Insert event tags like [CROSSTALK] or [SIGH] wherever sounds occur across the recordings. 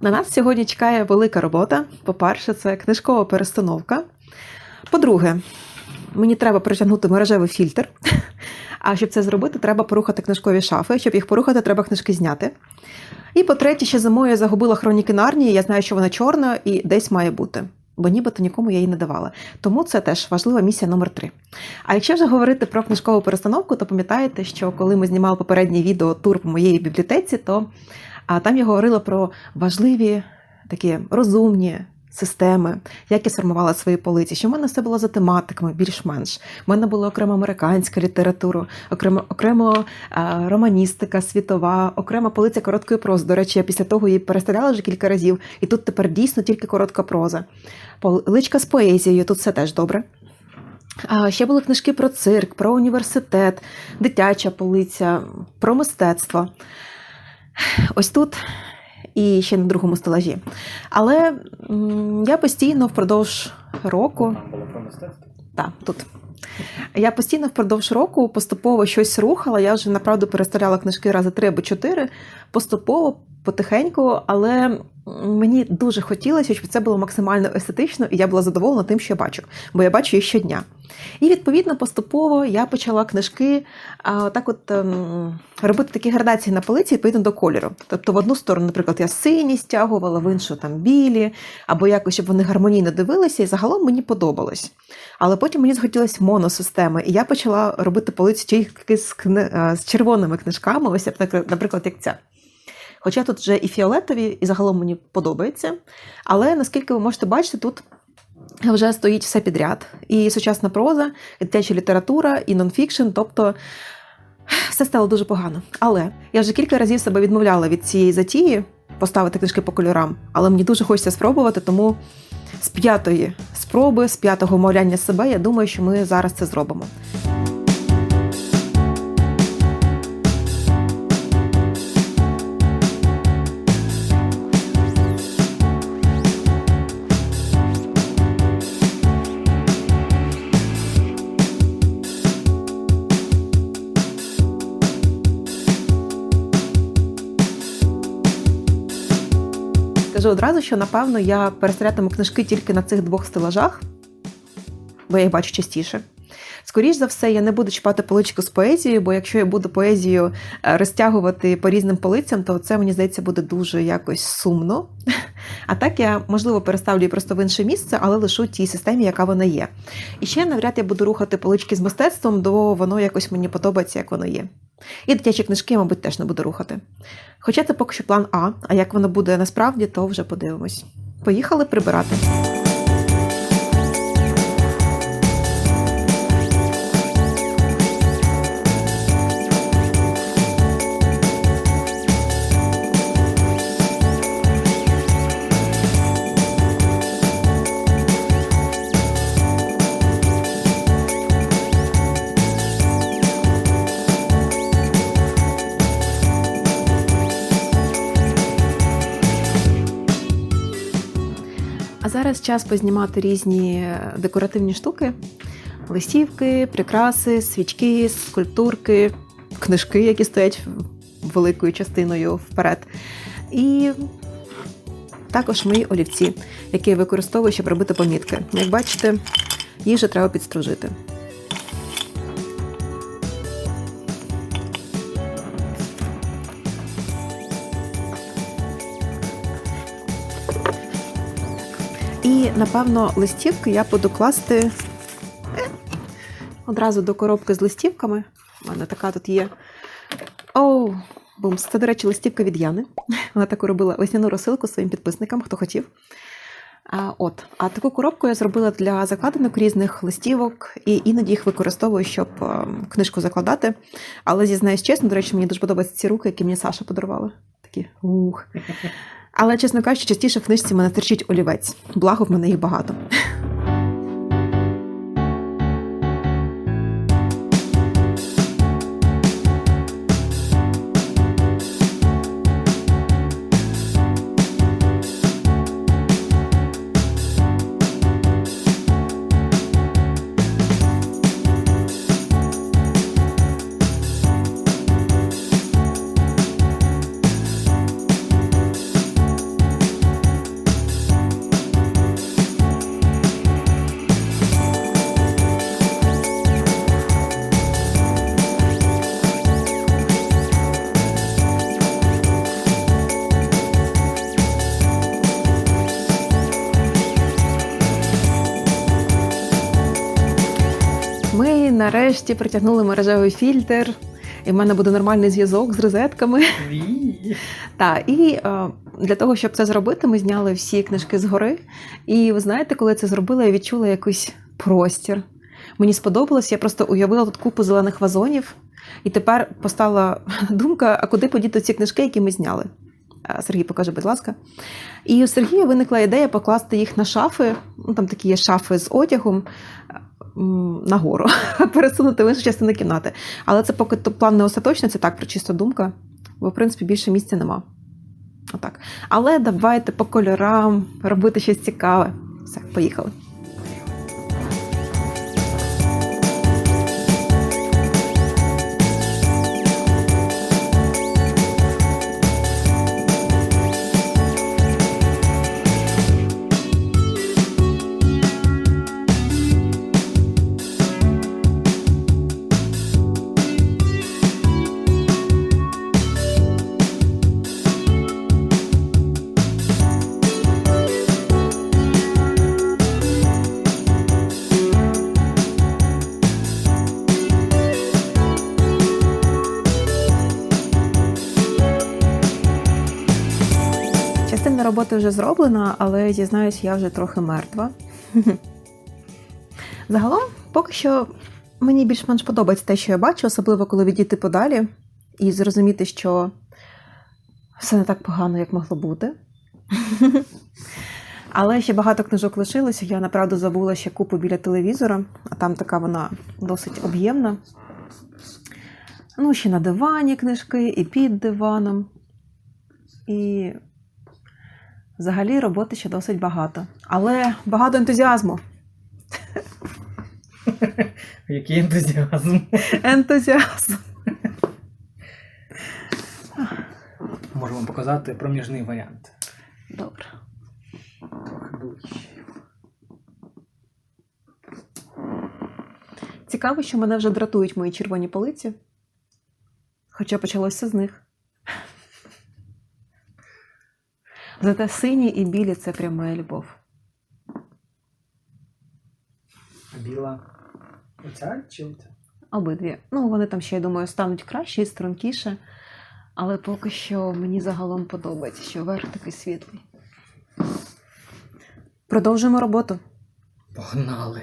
На нас сьогодні чекає велика робота. По-перше, це книжкова перестановка. По-друге, мені треба притягнути мережевий фільтр. А щоб це зробити, треба порухати книжкові шафи. Щоб їх порухати, треба книжки зняти. І по-третє, ще зимою я загубила хроніки Нарнії. Я знаю, що вона чорна і десь має бути. Бо нібито нікому я її не давала. Тому це теж важлива місія номер три. А якщо вже говорити про книжкову перестановку, то пам'ятаєте, що коли ми знімали попереднє відео тур по моєї бібліотеці, то а, там я говорила про важливі такі розумні системи, як я сформувала свої полиці, що в мене все було за тематиками, більш-менш. У мене була окрема американська література, окремо, окремо а, романістика світова, окрема полиця короткої прози. До речі, я після того її переставляла вже кілька разів, і тут тепер дійсно тільки коротка проза. Поличка з поезією, тут все теж добре. А, Ще були книжки про цирк, про університет, дитяча полиця, про мистецтво. Ось тут і ще на другому стелажі. Але я постійно впродовж року. Так, тут. Я постійно впродовж року поступово щось рухала. Я вже направду переставляла книжки рази три або чотири, поступово, потихеньку, але мені дуже хотілося, щоб це було максимально естетично, і я була задоволена тим, що я бачу, бо я бачу їх щодня. І відповідно поступово я почала книжки а, так от ем, робити такі градації на полиці відповідно до кольору. Тобто, в одну сторону, наприклад, я сині стягувала, в іншу там білі, або якось, щоб вони гармонійно дивилися, і загалом мені подобалось. Але потім мені захотілося моносистеми, і я почала робити полиці тільки з, кни... з червоними книжками, ось, наприклад, як ця. Хоча тут вже і фіолетові, і загалом мені подобається. Але наскільки ви можете бачити, тут вже стоїть все підряд. І сучасна проза, і дитяча література, і нонфікшн, тобто все стало дуже погано. Але я вже кілька разів себе відмовляла від цієї затії поставити книжки по кольорам, але мені дуже хочеться спробувати, тому з п'ятої спроби, з п'ятого мовляння себе, я думаю, що ми зараз це зробимо. Скажу одразу, що напевно я перестрятиму книжки тільки на цих двох стелажах, бо я їх бачу частіше. Скоріш за все, я не буду чіпати поличку з поезією, бо якщо я буду поезію е, розтягувати по різним полицям, то це, мені здається, буде дуже якось сумно. [LAUGHS] А так я, можливо, переставлю її просто в інше місце, але лишу тій системі, яка вона є. І ще навряд я буду рухати полички з мистецтвом, бо воно якось мені подобається, як воно є. І дитячі книжки, мабуть, теж не буду рухати. Хоча це поки що план А, а як воно буде насправді, то вже подивимось. Поїхали прибирати. Зараз час познімати різні декоративні штуки: листівки, прикраси, свічки, скульптурки, книжки, які стоять великою частиною вперед. І також мої олівці, які я використовую, щоб робити помітки. Як бачите, вже треба підстружити. І, напевно, листівки я буду класти е, одразу до коробки з листівками. У мене така тут є. Оу, бумс. Це, до речі, листівка від Яни. [LAUGHS] Вона таку робила весняну розсилку своїм підписникам, хто хотів. А, от. а таку коробку я зробила для закладинок різних листівок, і іноді їх використовую, щоб е, книжку закладати. Але зізнаюсь чесно, до речі, мені дуже подобаються ці руки, які мені Саша подарувала. Такі ух. Але, чесно кажучи, частіше в книжці мене терчить олівець. Благо в мене їх багато. Нарешті притягнули мережевий фільтр, і в мене буде нормальний зв'язок з розетками. Так, і е, для того, щоб це зробити, ми зняли всі книжки згори. І ви знаєте, коли це зробила, я відчула якийсь простір. Мені сподобалось, я просто уявила тут купу зелених вазонів, і тепер постала [LAUGHS] думка: а куди подіти ці книжки, які ми зняли? Е, Сергій, покажи, будь ласка. І у Сергія виникла ідея покласти їх на шафи. Ну, там такі є шафи з одягом нагору, [LAUGHS] пересунути в іншу частину кімнати. Але це поки то план не остаточний, це так, про чисто думка, бо в принципі більше місця нема. Отак. Але давайте по кольорам робити щось цікаве. Все, поїхали. Частина роботи вже зроблена, але зізнаюсь, я вже трохи мертва. [LAUGHS] Загалом, поки що мені більш-менш подобається те, що я бачу, особливо коли відійти подалі і зрозуміти, що все не так погано, як могло бути. [LAUGHS] Але ще багато книжок лишилося. Я направду забула ще купу біля телевізора, а там така вона досить об'ємна. Ну, ще на дивані книжки, і під диваном. І Взагалі роботи ще досить багато. Але багато ентузіазму. [LAUGHS] Який ентузіазм. Ентузіазм. Можу вам показати проміжний варіант. Добре. Цікаво, що мене вже дратують мої червоні полиці. Хоча почалося з них. Зате сині і білі це пряма любов. А біла. Оця чи оця? Обидві. Ну, вони там ще, я думаю, стануть краще і стрункіше. Але поки що мені загалом подобається, що верх такий світлий. Продовжуємо роботу. Погнали.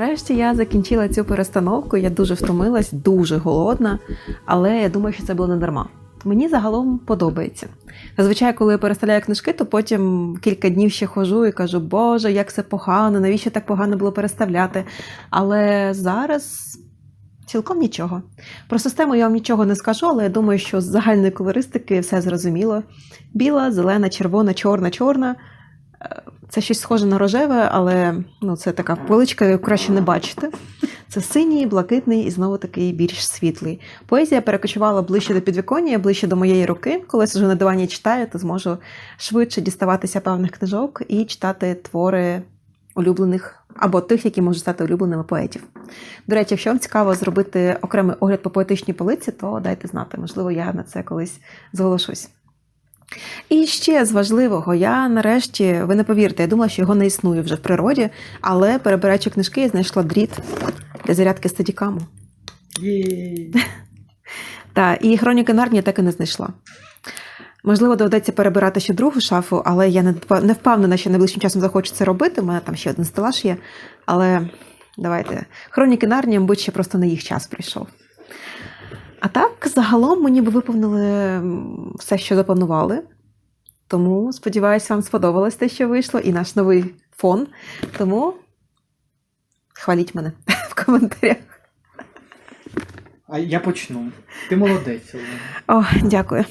Нарешті я закінчила цю перестановку. Я дуже втомилась, дуже голодна, але я думаю, що це було не дарма. Мені загалом подобається. Зазвичай, коли я переставляю книжки, то потім кілька днів ще хожу і кажу, Боже, як це погано, навіщо так погано було переставляти. Але зараз цілком нічого. Про систему я вам нічого не скажу, але я думаю, що з загальної колористики все зрозуміло. Біла, зелена, червона, чорна, чорна. Це щось схоже на рожеве, але ну, це така поличка, краще не бачити. Це синій, блакитний і знову такий більш світлий. Поезія перекочувала ближче до підвіконня, ближче до моєї руки. Коли я сижу на дивані читаю, то зможу швидше діставатися певних книжок і читати твори улюблених або тих, які можуть стати улюбленими поетів. До речі, якщо вам цікаво зробити окремий огляд по поетичній полиці, то дайте знати. Можливо, я на це колись зголошусь. І ще з важливого, я нарешті, ви не повірите, я думала, що його не існує вже в природі, але перебираючи книжки, я знайшла дріт для зарядки стадікаму. [LAUGHS] Та, і хроніки Нарнії так і не знайшла. Можливо, доведеться перебирати ще другу шафу, але я не не впевнена, що найближчим часом захочу це робити. У мене там ще один стелаж є. Але давайте. Хроніки Нарнії, мабуть, ще просто не їх час прийшов. А так, загалом ми ніби виповнили все, що запланували. Тому, сподіваюся, вам сподобалось те, що вийшло, і наш новий фон. Тому хваліть мене [LAUGHS] в коментарях. А я почну. Ти молодець, Олена. О, дякую.